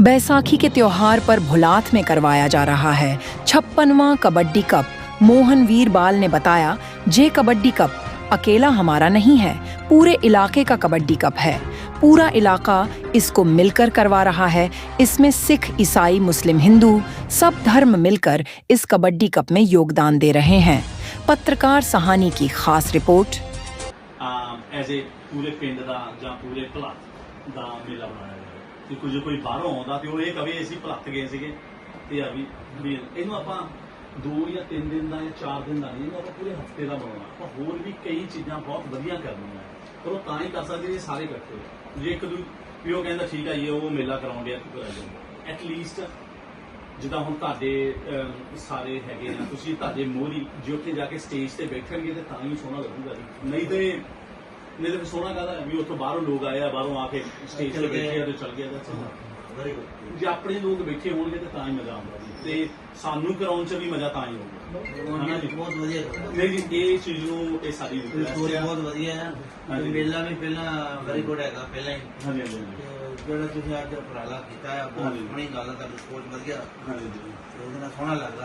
बैसाखी के त्योहार पर भुलाथ में करवाया जा रहा है। छप्पनवा कबड्डी कप। मोहन वीर बाल ने बताया, जे कबड्डी कप, अकेला हमारा नहीं है। पूरे इलाके का कबड्डी कप है। पूरा इलाका इसको मिलकर करवा रहा है। इसमें सिख, ईसाई, मुस्लिम, हिंदू सब धर्म मिलकर इस कबड्डी कप में योगदान दे रहे हैं। पत्रकार सहानी की खास रिपोर्ट। पूरे पिंड मेला बनाया ਬਣਾਇਆ ਕੁਝ ਕੋਈ ਬਾਹਰੋਂ ਆਉਂਦਾ ਤੇ ਉਹ ਇਹ ਕਵੇ ਅਸੀਂ ਭਲੱਤ ਗਏ ਸੀਗੇ। ਤੇ ਆ ਵੀ ਵੀ ਇਹਨੂੰ ਆਪਾਂ ਦੋ ਜਾਂ ਤਿੰਨ ਦਿਨ ਦਾ ਜਾਂ ਚਾਰ ਦਿਨ ਦਾ ਨਹੀਂ, ਇਹਨੂੰ ਆਪਾਂ ਪੂਰੇ ਹਫ਼ਤੇ ਦਾ ਬਣਾਉਣਾ। ਆਪਾਂ ਹੋਰ ਵੀ ਕਈ ਚੀਜ਼ਾਂ ਬਹੁਤ ਵਧੀਆ ਕਰਨੀਆਂ ਪਰ ਉਹ ਤਾਂ ਹੀ ਕਰ ਸਕਦੇ ਜੇ ਸਾਰੇ ਇਕੱਠੇ ਹੋਣ। ਜੇ ਇੱਕ ਦੂ, ਵੀ ਉਹ ਕਹਿੰਦਾ ਠੀਕ ਆ ਜੀ, ਉਹ ਮੇਲਾ ਕਰਾਉਂਦੇ ਆ ਤੇ ਕਰਾ ਜਾਂਦੇ ਐਟ ਲੀਸਟ ਜਿੱਦਾਂ ਹੁਣ ਤੁਹਾਡੇ ਸਾਰੇ ਹੈਗੇ ਆ, ਤੁਸੀਂ ਤੁਹਾਡੇ ਮੋਹਰੀ, ਜੇ ਉੱਥੇ ਜਾ ਕੇ ਸਟੇਜ ਤੇ ਬੈਠਣਗੇ ਤੇ ਤਾਂ ਹੀ ਸੋਹਣਾ ਲੱਗੂਗਾ ਜੀ। ਨਹੀਂ ਤੇ ਨਹੀਂ ਤੇ ਸੋਹਣਾ ਕਾਹਦਾ ਵੀ ਉੱਥੋਂ ਬਾਹਰੋਂ ਲੋਕ ਆਏ ਆ ਬਾਹਰੋਂ ਆ ਕੇ ਸਟੇਜ ਤੇ ਬੈਠੇ ਆ ਤੇ ਚੱਲ ਗਿਆ ਤਾਂ ਜੇ ਆਪਣੇ ਲੋਕ ਬੈਠੇ ਹੋਣਗੇ ਤੇ ਤਾਂ ਹੀ ਮਜ਼ਾ ਆਉਂਦਾ ਜੀ। ਤੇ ਸਾਨੂੰ ਕਰਾਉਣ ਚ ਵੀ ਮਜ਼ਾ ਤਾਂ ਹੀ ਆਊਗਾ ਹਨਾ ਜੀ? ਬਹੁਤ ਵਧੀਆ। ਨਹੀਂ ਜੀ ਇਹ ਚੀਜ਼ ਨੂੰ ਇਹ ਸਾਡੀ request ਸਟੋਰੀ ਆ। ਬਹੁਤ ਵਧੀਆ ਹੈ। ਹਾਂਜੀ। ਮੇਲਾ ਵੀ ਪਹਿਲਾਂ ਵੈਰੀ ਗੁੱਡ ਹੈਗਾ ਪਹਿਲਾਂ ਹੀ। ਹਾਂਜੀ ਹਾਂਜੀ ਹਾਂਜੀ। ਤੇ ਜਿਹੜਾ ਤੁਸੀਂ ਅੱਜ ਉਪਰਾਲਾ ਕੀਤਾ ਹੈ ਬਹੁਤ। ਸੋਹਣੀ ਗੱਲ ਹੈ ਸੋਚ ਵਧੀਆ ਹਾਂਜੀ ਜੀ। ਉਹਦੇ ਨਾਲ ਸੋਹਣਾ ਲੱਗਦਾ।